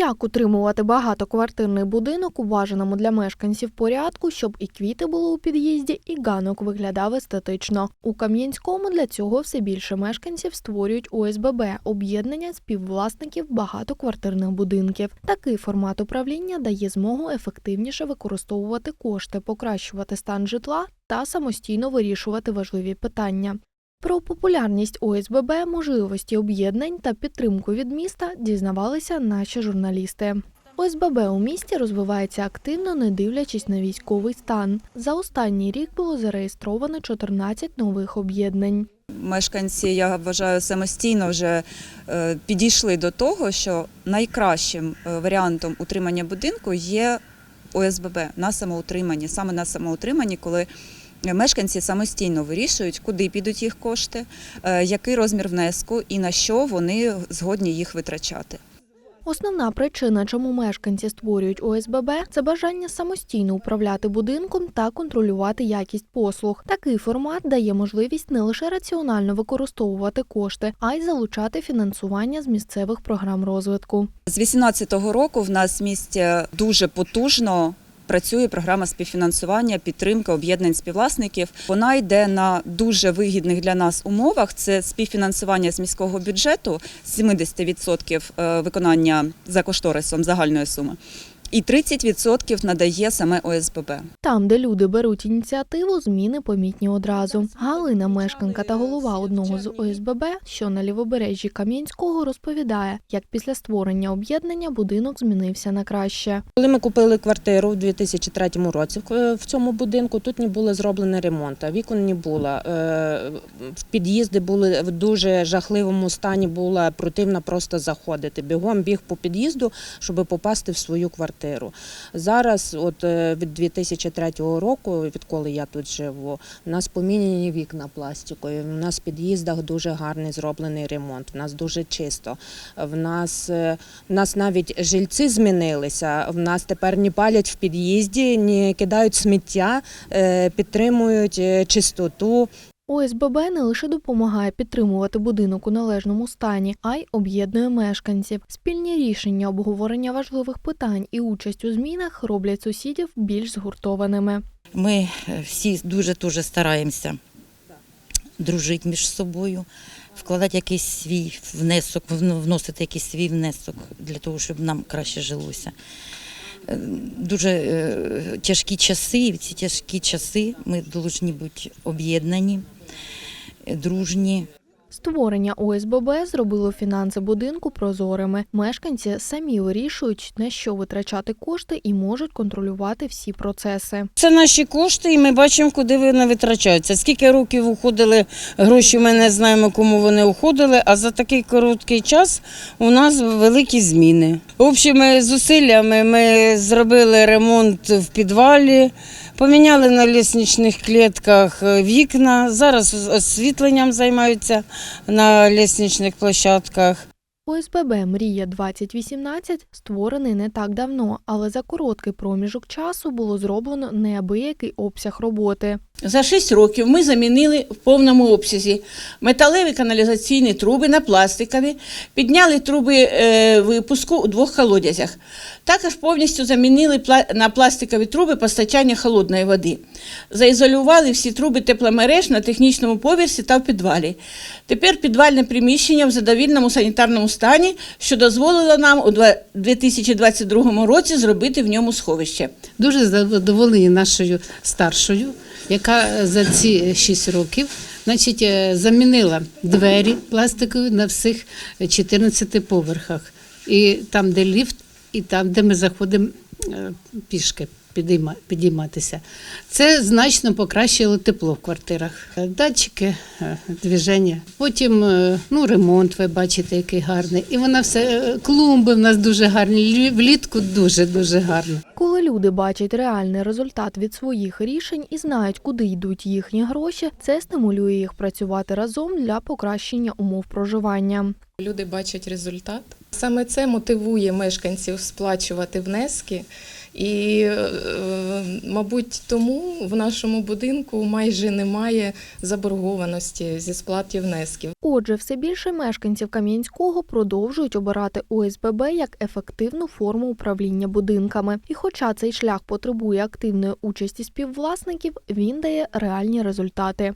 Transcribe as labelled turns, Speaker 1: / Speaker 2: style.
Speaker 1: Як утримувати багатоквартирний будинок у бажаному для мешканців порядку, щоб і квіти були у під'їзді, і ганок виглядав естетично. У Кам'янському для цього все більше мешканців створюють ОСББ об'єднання співвласників багатоквартирних будинків. Такий формат управління дає змогу ефективніше використовувати кошти, покращувати стан житла та самостійно вирішувати важливі питання. Про популярність ОСББ, можливості об'єднань та підтримку від міста дізнавалися наші журналісти. ОСББ у місті розвивається активно, не дивлячись на військовий стан. За останній рік було зареєстровано 14 нових об'єднань.
Speaker 2: Мешканці, я вважаю, самостійно вже е, підійшли до того, що найкращим е, варіантом утримання будинку є ОСББ на самоутриманні, саме на самоутриманні, коли мешканці самостійно вирішують, куди підуть їх кошти, е, який розмір внеску і на що вони згодні їх витрачати.
Speaker 1: Основна причина, чому мешканці створюють ОСББ, це бажання самостійно управляти будинком та контролювати якість послуг. Такий формат дає можливість не лише раціонально використовувати кошти, а й залучати фінансування з місцевих програм розвитку.
Speaker 2: З 2018 року в нас в місті дуже потужно працює програма співфінансування, підтримки об'єднань співвласників. Вона йде на дуже вигідних для нас умовах. Це співфінансування з міського бюджету 70% е, виконання за кошторисом загальної суми. І 30% надає саме ОСББ.
Speaker 1: Там, де люди беруть ініціативу, зміни помітні одразу. Галина, мешканка та голова одного з ОСББ, що на лівобережжі Кам'янського, розповідає, як після створення об'єднання будинок змінився на краще.
Speaker 3: Коли ми купили квартиру в 2003 році в- в цьому будинку, тут не було зроблено ремонт, вікон не було. Е, В під'їзди були в дуже жахливому стані, було противно просто заходити. Бігом біг по під'їзду, щоб попасти в свою квартиру. Зараз, от е, від 2003 року, відколи я тут живу, у нас поміняні вікна пластикові. У нас в під'їздах дуже гарний зроблений ремонт. У нас дуже чисто. В нас е, у нас навіть жильці змінилися. В нас тепер не палять в під'їзді, не кидають сміття, е, підтримують чистоту.
Speaker 1: ОСББ не лише допомагає підтримувати будинок у належному стані, а й об'єднує мешканців. Спільні рішення, обговорення важливих питань і участь у змінах роблять сусідів більш згуртованими.
Speaker 4: Ми е, всі дуже дуже стараємося дружити між собою, вкладати якийсь свій внесок, вносити якийсь свій внесок для того, щоб нам краще жилося. Е, Дуже е, тяжкі часи, і в ці тяжкі часи ми повинні бути об'єднані, дружні.
Speaker 1: Створення ОСББ зробило фінанси будинку прозорими. Мешканці самі вирішують, на що витрачати кошти і можуть контролювати всі процеси.
Speaker 5: Це наші кошти, і ми бачимо, куди вони витрачаються. Скільки років уходили гроші, ми не знаємо, кому вони уходили. А за такий короткий час у нас великі зміни. Общими зусиллями ми зробили ремонт в підвалі, поміняли на лісничних клітках е, вікна. Зараз освітленням займаються на лісничних площадках.
Speaker 1: ОСББ Мрія 2018 створений не так давно, але за короткий проміжок часу було зроблено неабиякий обсяг роботи.
Speaker 6: За 6 років ми замінили в повному обсязі металеві каналізаційні труби на пластикові, підняли труби е, випуску у двох колодязях. Також повністю замінили на пластикові труби постачання холодної води. Заізолювали всі труби тепломереж на технічному поверсі та в підвалі. Тепер підвальне приміщення в задовільному санітарному стані, що дозволило нам у два- 2022 році зробити в ньому сховище.
Speaker 7: Дуже задоволені нашою старшою, яка за ці 6 років значить, е, замінила двері пластикові на всіх 14 поверхах. І там, де ліфт, і там, де ми заходимо е, пішки підійматися. Це значно покращило тепло в квартирах. Датчики, е, движення. Потім е, ну, ремонт, ви бачите, який гарний. І вона все, е, клумби в нас дуже гарні, лі- влітку дуже-дуже гарно.
Speaker 1: Коли люди бачать реальний результат від своїх рішень і знають, куди йдуть їхні гроші, це стимулює їх працювати разом для покращення умов проживання.
Speaker 8: Люди бачать результат. Саме це мотивує мешканців сплачувати внески І, е, мабуть, тому в нашому будинку майже немає заборгованості зі сплаті внесків.
Speaker 1: Отже, все більше мешканців Кам'янського продовжують обирати ОСББ як ефективну форму управління будинками. І хоча цей шлях потребує активної участі співвласників, він дає реальні результати.